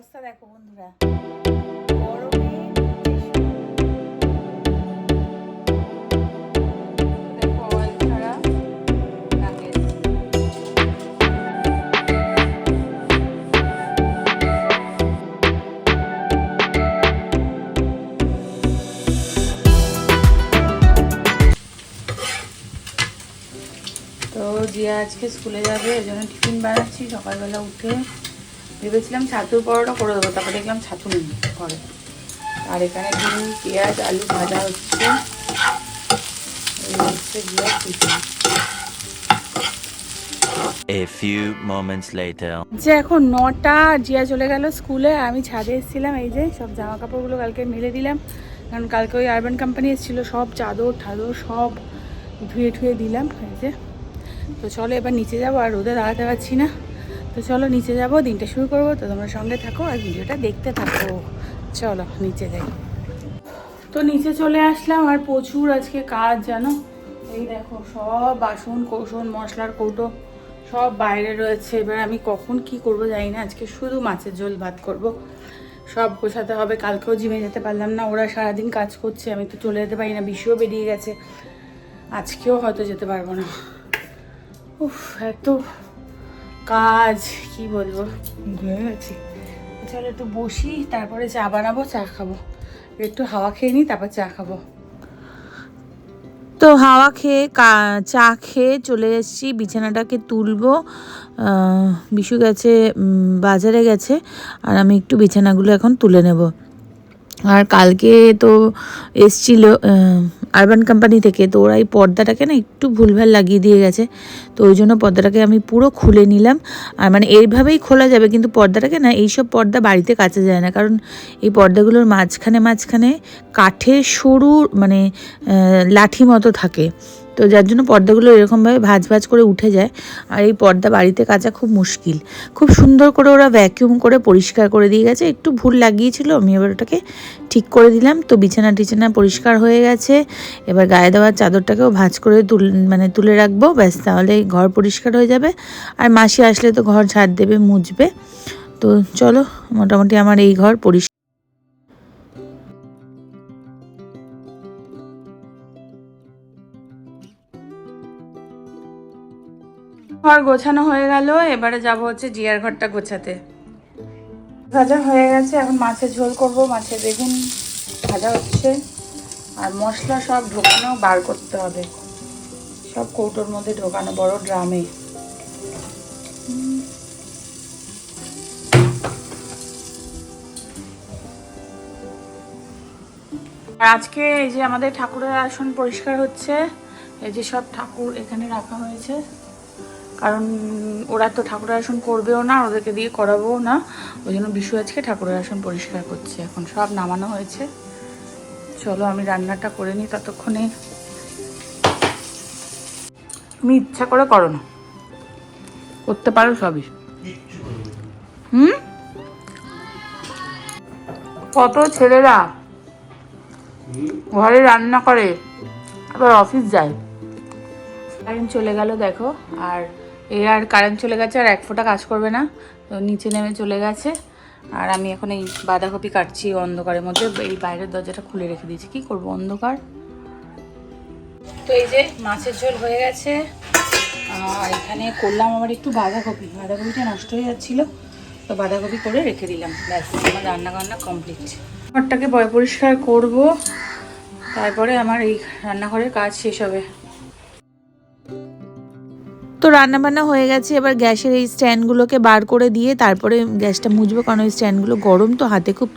অবস্থা দেখো বন্ধুরা। তো আজকে স্কুলে যাবে ওই জন্য টিফিন বানাচ্ছি সকালবেলা উঠে ভেবেছিলাম ছাতুর পরোটা করে দেবো তারপরে দেখলাম ছাতু নেই ঘরে। আর এখানে ডিম পেঁয়াজ আলু ভাজা হচ্ছে। এই হচ্ছে A few moments later. যে এখন নটা জিয়া চলে গেল স্কুলে আমি ছাদে এসেছিলাম এই যে সব জামা কাপড়গুলো কালকে মেলে দিলাম। কারণ কালকে ওই আরবান কোম্পানি এসেছিল সব চাদর ঠাদর সব ধুয়ে ঠুয়ে দিলাম এই যে। তো চলো এবার নিচে যাব আর রোদে দাঁড়াতে পারছি না। তো চলো নিচে যাব, দিনটা শুরু করব, তো তোমরা সঙ্গে থাকো আর ভিডিওটা দেখতে থাকো। চলো নিচে যাই। তো নিচে চলে আসলাম, আর প্রচুর আজকে কাজ, জানো? এই দেখো, সব বাসন কৌসন মশলার কৌটো সব বাইরে রয়েছে। এবার আমি কখন কি করব জানি না, আজকে শুধু মাছের ঝোল, ভাত করব। সব গোছাতে হবে, কালকেও জিমে যেতে পারলাম না, ওরা সারাদিন কাজ করছে, আমি তো চলে যেতে পারি না বিশ্বও বেরিয়ে গেছে। আজকেও হয়তো যেতে পারব না। উফ, এত কাজ কি বলব? ঘুরে গেছি। চলো একটু বসি তারপরে চা বানাবো চা খাব। একটু হাওয়া খেয়ে নিই তারপর চা খাব। তো হাওয়া খেয়ে কা- চা খেয়ে চলে এসেছি বিছানাটাকে তুলবো। বিশু গেছে বাজারে গেছে আর আমি একটু বিছানাগুলো এখন তুলে নেব। আর কালকে তো এসছিল আরবান কোম্পানি থেকে, তো ওরা এই পর্দাটাকে না একটু ভুলভাল লাগিয়ে দিয়ে গেছে। তো ওই জন্য পর্দাটাকে আমি পুরো খুলে নিলাম। আর মানে এইভাবেই খোলা যাবে, কিন্তু পর্দাটাকে না এইসব পর্দা বাড়িতে কাচা যায় না। কারণ এই পর্দাগুলোর মাঝখানে মাঝখানে কাঠে সরু মানে লাঠি মতো থাকে। তো যার জন্য পর্দাগুলো এরকমভাবে ভাঁজ ভাঁজ করে উঠে যায়, আর এই পর্দা বাড়িতে কাচা খুব মুশকিল। খুব সুন্দর করে ওরা ভ্যাকিউম করে পরিষ্কার করে দিয়ে গেছে। একটু ভুল লাগিয়েছিল, আমি এবার ওটাকে ঠিক করে দিলাম। তো বিছানা টিছানা পরিষ্কার হয়ে গেছে। এবার গায়ে দেওয়ার চাদরটাকেও ভাঁজ করে তুল মানে তুলে রাখব। ব্যাস, তাহলে ঘর পরিষ্কার হয়ে যাবে। আর মাসি আসলে তো ঘর ঝাড় দেবে, মুছবে। তো চলো, মোটামুটি আমার এই ঘর পরিষ্কার। ঘর গোছানো হয়ে গেল, এবারে যাব হচ্ছে জিয়ার ঘরটা গোছাতে। ভাজা হয়ে গেছে, এখন মাছের ঝোল করব, মাছের বেগুন ভাজা হচ্ছে। আর মশলা সব ঢোকানো, বার করতে হবে। সব কৌটোর মধ্যে ঢোকানো, বড় ড্রামে। আর আজকে এই যে আমাদের ঠাকুরের আসন পরিষ্কার হচ্ছে, এই যে সব ঠাকুর এখানে রাখা হয়েছে। কারণ ওরা তো ঠাকুরের আসন করবেও না, ওদেরকে দিয়ে করাবো না। ওই জন্য বিশু আজকে ঠাকুরের আসন পরিষ্কার করছে। এখন সব নামানো হয়েছে। চলো আমি রান্নাটা করে নিই ততক্ষণে। তুমি ইচ্ছা করে করো না। করতে পারো সবই। হুম? কত ছেলেরা ঘরে রান্না করে, আবার অফিস যায়। কারেন্ট চলে গেল, দেখো। আর এ আর কারেন্ট চলে গেছে আর এক ফোঁটা কাজ করবে না, তো নিচে নেমে চলে গেছে। আর আমি এখন এই বাঁধাকপি কাটছি অন্ধকারের মধ্যে, এই বাইরের দরজাটা খুলে রেখে দিয়েছি। কি করব, অন্ধকার? তো এই যে মাছের ঝোল হয়ে গেছে। আর এখানে করলাম আমার একটু বাঁধাকপি। বাঁধাকপিটা নষ্ট হয়ে যাচ্ছিল, তো বাঁধাকপি করে রেখে দিলাম। ব্যাস, আমার রান্না বান্না কমপ্লিট ঘরটাকে পরিষ্কার করব, তারপরে আমার এই রান্নাঘরের কাজ শেষ হবে। তো রান্নাবান্না হয়ে গেছে, এবার গ্যাসের এই স্ট্যান্ডগুলোকে বার করে দিয়ে তারপরে গ্যাসটা মুছবো, কারণ ওই স্ট্যান্ডগুলো গরম তো হাতে খুব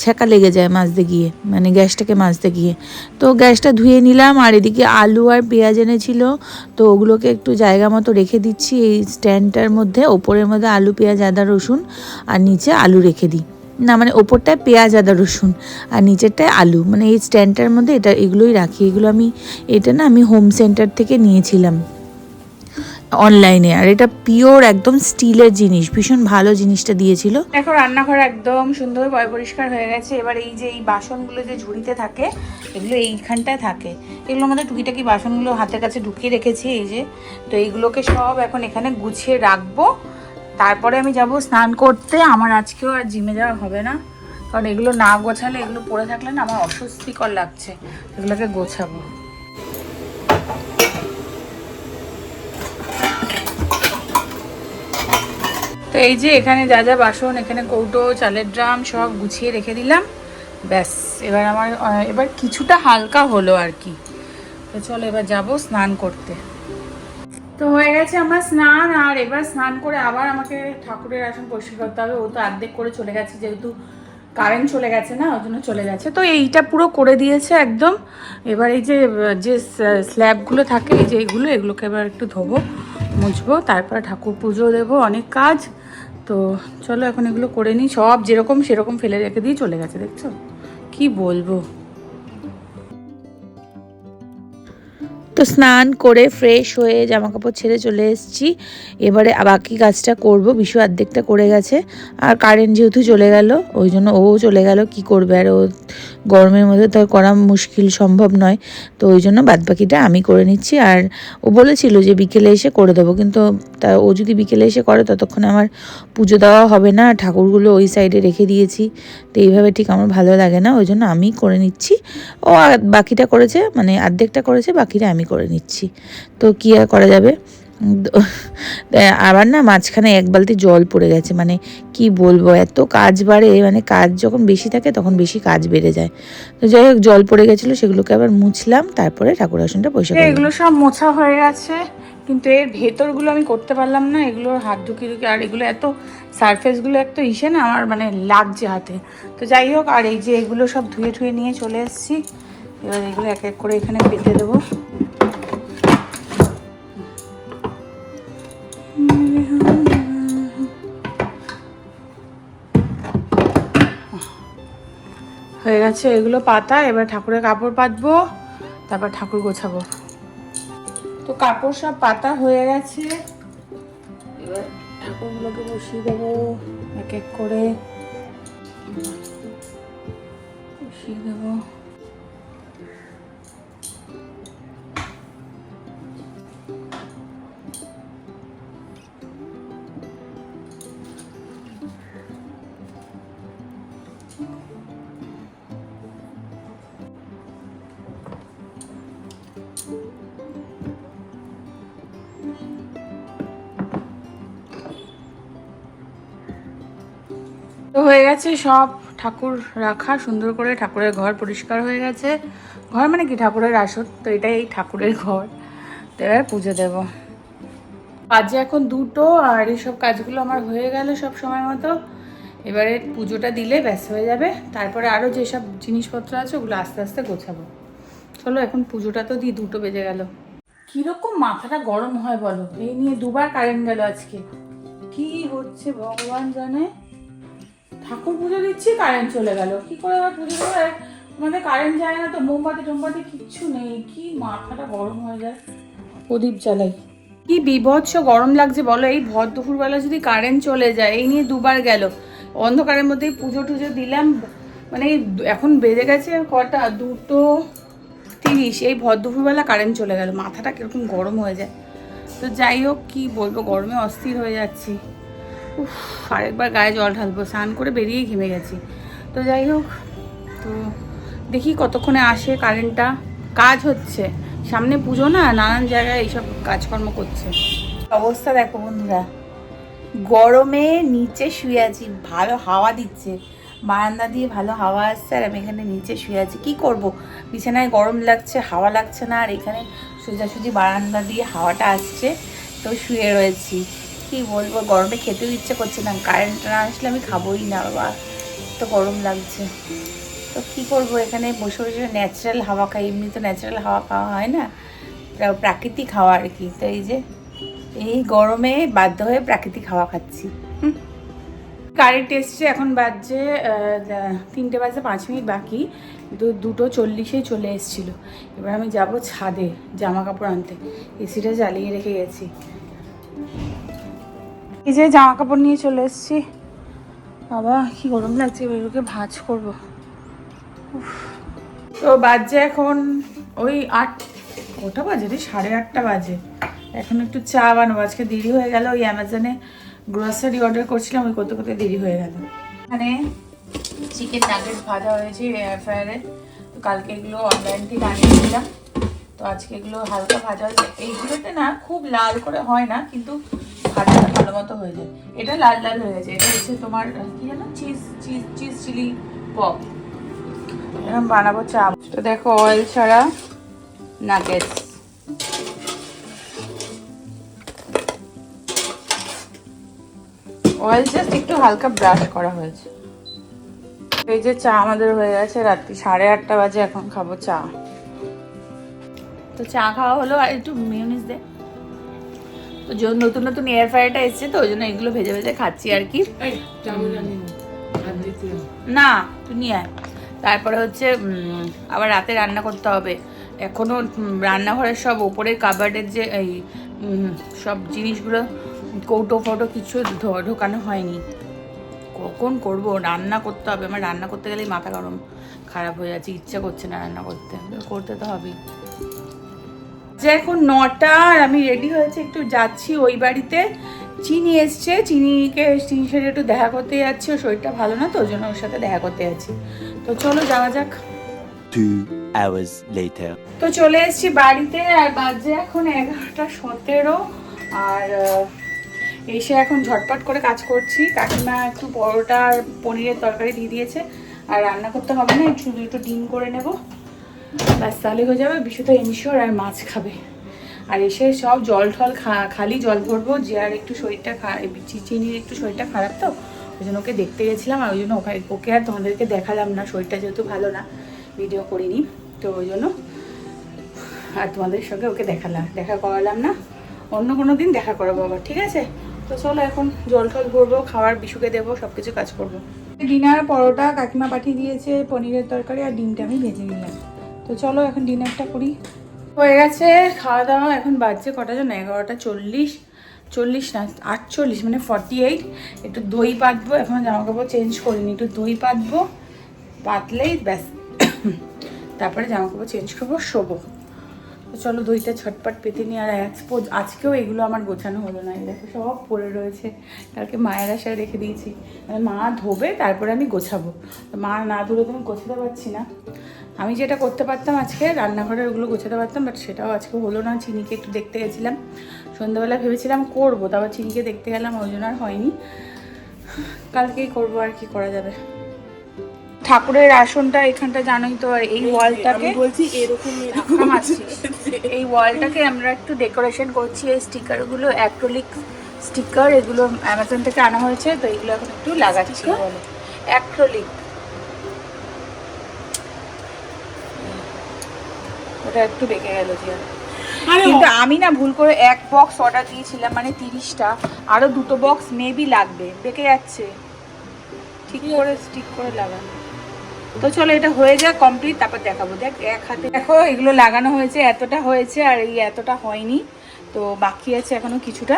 ছ্যাঁকা লেগে যায় মাজতে গিয়ে মানে গ্যাসটাকে মাজতে গিয়ে। তো গ্যাসটা ধুয়ে নিলাম, আর এদিকে আলু আর পেঁয়াজ এনেছিল, তো ওগুলোকে একটু জায়গা মতো রেখে দিচ্ছি এই স্ট্যান্ডটার মধ্যে, ওপরের মধ্যে আলু, পেঁয়াজ, আদা, রসুন, আর নিচে আলু রেখে দিই। না মানে ওপরটায় পেঁয়াজ, আদা, রসুন, আর নিচেরটায় আলু মানে এই স্ট্যান্ডটার মধ্যে এটা এগুলোই রাখি, এগুলো আমি, এটা না আমি হোম সেন্টার থেকে নিয়েছিলাম। অনলাইনে আর এটা পিওর একদম স্টিলের জিনিস। ভীষণ ভালো জিনিসটা দিয়েছিল। দেখো, রান্নাঘর একদম সুন্দর পরিষ্কার হয়ে গেছে। এবার এই যে, এই বাসনগুলো যে ঝুড়িতে থাকে, এগুলো এইখানটায় থাকে। এগুলো আমাদের টুকিটাকি বাসনগুলো হাতের কাছে ঢুকিয়ে রেখেছি, এই যে। তো এইগুলোকে সব এখন এখানে গুছিয়ে রাখব। তারপরে আমি যাব স্নান করতে। আমার আজকেও আর জিমে যাওয়া হবে না। কারণ এগুলো না গোছালে, এগুলো পরে থাকলে না আমার অস্বস্তিকর লাগছে। এগুলোকে গোছাবো। তো এই যে এখানে যা যা বাসন, এখানে কৌটো, চালের ড্রাম সব গুছিয়ে রেখে দিলাম। ব্যাস, এবার আমার এবার কিছুটা হালকা হলো আর কি। তো চলো এবার যাব স্নান করতে। তো হয়ে গেছে আমার স্নান, আর এবার স্নান করে আবার আমাকে ঠাকুরের আসন পরিষ্কার করতে হবে। ও তো অর্ধেক করে চলে গেছে, যেহেতু কারেন্ট চলে গেছে না, ওই জন্য চলে গেছে। তো এইটা পুরো করে দিয়েছে একদম। এবার এই যে যে স্ল্যাবগুলো থাকে, এই যে এইগুলো, এগুলোকে এবার একটু ধোবো। মুছবো, তারপর ঠাকুর পুজো দেবো, অনেক কাজ। তো চলো এখন এগুলো করে নিই। সব যেরকম সেরকম ফেলে রেখে দিয়ে চলে গেছে, দেখছ? কি বলব? তো স্নান করে ফ্রেশ হয়ে জামা কাপড় ছেড়ে চলে এসেছি। এবারে বাকি কাজটা করব, বিশু অর্ধেকটা করে গেছে আর কারেন্ট যেহেতু চলে গেল, ওই জন্য ও চলে গেল, কি করবে? আর ও গরমের মধ্যে তো করা মুশকিল সম্ভব নয়, তো ওই জন্য বাদবাকিটা আমি করে নিচ্ছি। আর ও বলেছিল যে বিকেলে এসে করে দেবো, কিন্তু তা ও যদি বিকেলে এসে করে, ততক্ষণ আমার পুজো দেওয়া হবে না। ঠাকুরগুলো ওই সাইডে রেখে দিয়েছি, তো এইভাবে ঠিক আমার ভালো লাগে না, ওই জন্য আমি করে নিচ্ছি। ও বাকিটা করেছে মানে অর্ধেকটা করেছে, বাকিটা আমি করে নিচ্ছি। তো কী আর করা যাবে? আবার না মাঝখানে এক বালতি জল পড়ে গেছে। মানে কি বলব এত কাজ বাড়ে মানে কাজ যখন বেশি থাকে তখন বেশি কাজ বেড়ে যায়। তো যাই হোক জল পড়ে গেছিল সেগুলোকে আবার মুছলাম তারপরে ঠাকুর আসনটা পয়সা এগুলো সব মোছা হয়ে গেছে কিন্তু এর ভেতরগুলো আমি করতে পারলাম না এগুলো হাত ঢুকিয়ে ঢুকিয়ে আর এগুলো এত সারফেসগুলো এত ইসে না আমার মানে লাগছে হাতে। তো যাই হোক আর এই যে এগুলো সব ধুয়ে ধুয়ে নিয়ে চলে এসেছি এবার এগুলো এক এক করে এখানে পেতে দেবো। হয়ে গেছে এগুলো পাতা, এবার ঠাকুরের কাপড় পাতবো, তারপর ঠাকুর গোছাবো। তো কাপড় সব পাতা হয়ে গেছে। ঠাকুরগুলোকে বসিয়ে দেবো এক এক করে। বসিয়ে দেবো। তো হয়ে গেছে সব ঠাকুর রাখা, সুন্দর করে ঠাকুরের ঘর পরিষ্কার হয়ে গেছে। ঘর মানে কি? ঠাকুরের আসন, তো এটাই এই ঠাকুরের ঘর। তো এবার পুজো দেব। বাজে এখন দুটো, আর এইসব কাজগুলো আমার হয়ে গেল সব সময় মতো। এবারে পুজোটা দিলে ব্যস্ত হয়ে যাবে। তারপরে আরও যেসব জিনিসপত্র আছে, ওগুলো আস্তে আস্তে গোছাবো। চলো এখন পুজোটা তো দিই দুটো বেজে গেল। কীরকম মাথাটা গরম হয় বলো? এই নিয়ে দুবার কারেন্ট গেল আজকে। কি হচ্ছে ভগবান জানে। ঠাকুর পুজো দিচ্ছি কারেন্ট চলে গেল। কি করে আবার পুজো দেবো? আমাদের কারেন্ট যায় না তো, মোমবাতি টোমবাতি কিচ্ছু নেই। কি মাথাটা গরম হয়ে যায়। প্রদীপ জ্বালাই। কি বিভৎস গরম লাগছে, বলো? এই ভর দুপুরবেলা যদি কারেন্ট চলে যায়, এই নিয়ে দুবার গেল। অন্ধকারের মধ্যেই পুজো টুজো দিলাম। মানে এখন বেজে গেছে কটা? দুটো তিরিশ। এই ভর দুপুরবেলা কারেন্ট চলে গেল। মাথাটা কীরকম গরম হয়ে যায়। তো যাই হোক, কি বলব? গরমে অস্থির হয়ে যাচ্ছি। উফ, আরেকবার গায়ে জল ঢালবো, স্নান করে বেরিয়েই ঘেমে গেছি। তো যাই হোক, তো দেখি কতক্ষণে আসে কারেন্টটা। কাজ হচ্ছে। সামনে পুজো না, নানান জায়গায় এইসব কাজকর্ম করছে। অবস্থা দেখো বন্ধুরা। গরমে নিচে শুয়ে আছি, ভালো হাওয়া দিচ্ছে। বারান্দা দিয়ে ভালো হাওয়া আসছে আর আমি এখানে নিচে শুয়ে আছি। কী করব? বিছানায় গরম লাগছে, হাওয়া লাগছে না আর এখানে সোজাসুজি বারান্দা দিয়ে হাওয়াটা আসছে। তো শুয়ে রয়েছি। কি বলব, গরমে খেতেও ইচ্ছে করছে না। কারেন্ট না আসলে আমি খাবোই না, বাবা। তো গরম লাগছে। তো কী করব, এখানে বসে বসে ন্যাচারাল হাওয়া খাই। এমনি তো ন্যাচারাল হাওয়া খাওয়া হয় না। প্রা- প্রাকৃতিক হাওয়া আর কি। তো এই যে, এই গরমে বাধ্য হয়ে প্রাকৃতিক হাওয়া খাচ্ছি। কারেন্ট এসছে, এখন বাজছে তিনটে বাজে পাঁচ মিনিট বাকি। কিন্তু দুটো চল্লিশেই চলে এসেছিল। এবার আমি যাব ছাদে জামা কাপড় আনতে। এসিটা জ্বালিয়ে রেখে গেছি। এই যে জামা কাপড় নিয়ে চলে এসেছি। বাবা, কি গরম লাগছে এগুলোকে ভাঁজ করব। তো বাজে এখন ওই আট ওটা বাজে রে? সাড়ে আটটা বাজে। এখন একটু চা বানাবো। আজকে দেরি হয়ে গেল, ওই অ্যামাজনে গ্রোসারি অর্ডার করছিলাম, ওই করতে করতে দেরি হয়ে গেল। এখানে চিকেন নাগেট ভাজা হয়েছে এয়ার ফ্রায়ারে তো কালকে এগুলো অনলাইন থেকে আনিয়েছিলাম। তো আজকে এগুলো হালকা ভাজা হয়েছে। এইগুলোতে না খুব লাল করে হয় না, কিন্তু ভাজাটা ভালো মতো হয়ে যায়। এটা লাল লাল হয়ে গেছে। এটা হচ্ছে তোমার কি জানো cheese cheese cheese chilli pop. এরকম বানাবো চা। তো দেখো অয়েল ছাড়া নাগেটস অয়েল জাস্ট একটু হালকা ব্রাশ করা হয়েছে। এই যে চা আমাদের হয়ে গেছে রাত্রি। সাড়ে আটটা বাজে এখন খাব চা। তো চা খাওয়া হলো, আর একটু মিউনিস দে। তো যখন নতুন নতুন এয়ার ফ্রায়ারটা এসছে তো ওই জন্য এগুলো ভেজে ভেজে খাচ্ছি আর কি। না তুই নিয়ে আয়। তারপরে হচ্ছে আবার রাতে রান্না করতে হবে। এখনও উম, রান্নাঘরের সব ওপরের কাবার্ডের যে এই সব জিনিসগুলো কৌটো ফটো কিছু ঢোকানো হয়নি। কখন করব? রান্না করতে হবে। আমার রান্না করতে গেলেই মাথা গরম খারাপ হয়ে যাচ্ছে ইচ্ছা করছে না রান্না করতে। করতে তো হবেই। যে এখন নটা আর আমি রেডি হয়েছে একটু যাচ্ছি ওই বাড়িতে। চিনি এসছে চিনিকে চিনির সাথে একটু দেখা করতে যাচ্ছি ওর শরীরটা ভালো না তো ওই জন্য ওর সাথে দেখা করতে যাচ্ছি। তো চলো যাওয়া যাক। Two hours later. তো চলে এসেছি বাড়িতে আর বাজে এখন এগারোটা সতেরো আর এসে এখন ঝটপট করে কাজ করছি। কাকিমা একটু পরোটা আর পনিরের তরকারি দিয়ে দিয়েছে আর রান্না করতে হবে না শুধু একটু ডিম করে নেব। ব্যাস, তাহলে হয়ে যাবে বিশুদ্ধ এনশিওর আর মাছ খাবে। আর এসে সব জল ঠল খালি জল ভরবো, যে আর একটু শরীরটা চিনির একটু শরীরটা খারাপ তো, ওই জন্য ওকে দেখতে গেছিলাম, আর ওই জন্য ওকে ওকে আর তোমাদেরকে দেখালাম না, শরীরটা যেহেতু ভালো না ভিডিও করিনি, তো ওই জন্য আর তোমাদের সঙ্গে ওকে দেখালাম, দেখা করালাম না, অন্য কোনো দিন দেখা করাবো আবার, ঠিক আছে? তো চলো এখন জল টল ভরবো, খাওয়ার, বিশুকে দেবো সব কিছু কাজ করব। ডিনার পরোটা কাকিমা পাঠিয়ে দিয়েছে পনিরের তরকারি আর ডিমটা আমি ভেজে নিলাম। তো চলো এখন ডিনারটা করি। হয়ে গেছে, খাওয়া দাওয়া, এখন বাজছে কটা যেন? এগারোটা চল্লিশ। চল্লিশ না, আটচল্লিশ মানে ফর্টি এইট একটু দই পাতবো, এখন জামা কাপড় চেঞ্জ করিনি, একটু দই পাতবো। পাতলেই ব্যাস। তারপরে জামা কাপড় চেঞ্জ করব, শোবো। তো চলো দইটা ছটপট পেতে নিই, আর আজ- আজকেও এগুলো আমার গোছানো হলো না। দেখো সব পড়ে রয়েছে। কালকে মায়ের আশায় রেখে দিয়েছি। মানে মা ধোবে, তারপরে আমি গোছাবো। মা না ধুলে তো আমি গোছাতে পারছি না। আমি যেটা করতে পারতাম আজকে রান্নাঘরের ওগুলো গোছাতে পারতাম বাট সেটাও আজকে হলো না। চিনিকে একটু দেখতে গেছিলাম। সন্ধ্যাবেলা ভেবেছিলাম করব তারপর চিনিকে দেখতে গেলাম ওই জন্য আর হয়নি। কালকেই করব আর কি করা যাবে। ঠাকুরের আসনটা এখানটা জানোই তো আর এই ওয়ালটাকে বলছি এরকম থামাচ্ছি। এই ওয়ালটাকে আমরা একটু ডেকোরেশন করছি এই স্টিকারগুলো অ্যাক্রোলিক স্টিকার এগুলো অ্যামাজন থেকে আনা হয়েছে তো এগুলো এখন একটু লাগাচ্ছি। অ্যাক্রোলিক। ওটা একটু বেঁকে গেল কিন্তু আমি না ভুল করে এক বক্স অর্ডার দিয়েছিলাম মানে তিরিশটা। আরও দুটো বক্স মেবি লাগবে বেঁকে যাচ্ছে। ঠিক করে স্টিক করে লাগানো। তো চলো এটা হয়ে যাক কমপ্লিট তারপর দেখাবো। দেখ এক হাতে দেখো এগুলো লাগানো হয়েছে এতটা হয়েছে আর এই এতটা হয়নি। তো বাকি আছে এখনও কিছুটা।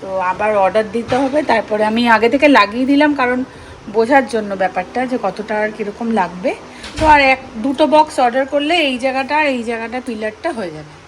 তো আবার অর্ডার দিতে হবে। তারপরে আমি আগে থেকে লাগিয়ে দিলাম কারণ বোঝার জন্য ব্যাপারটা যে কতটা আর কীরকম লাগবে। তো আর এক, দুটো বক্স অর্ডার করলে এই জায়গাটা আর এই জায়গাটা পিলারটা হয়ে যাবে।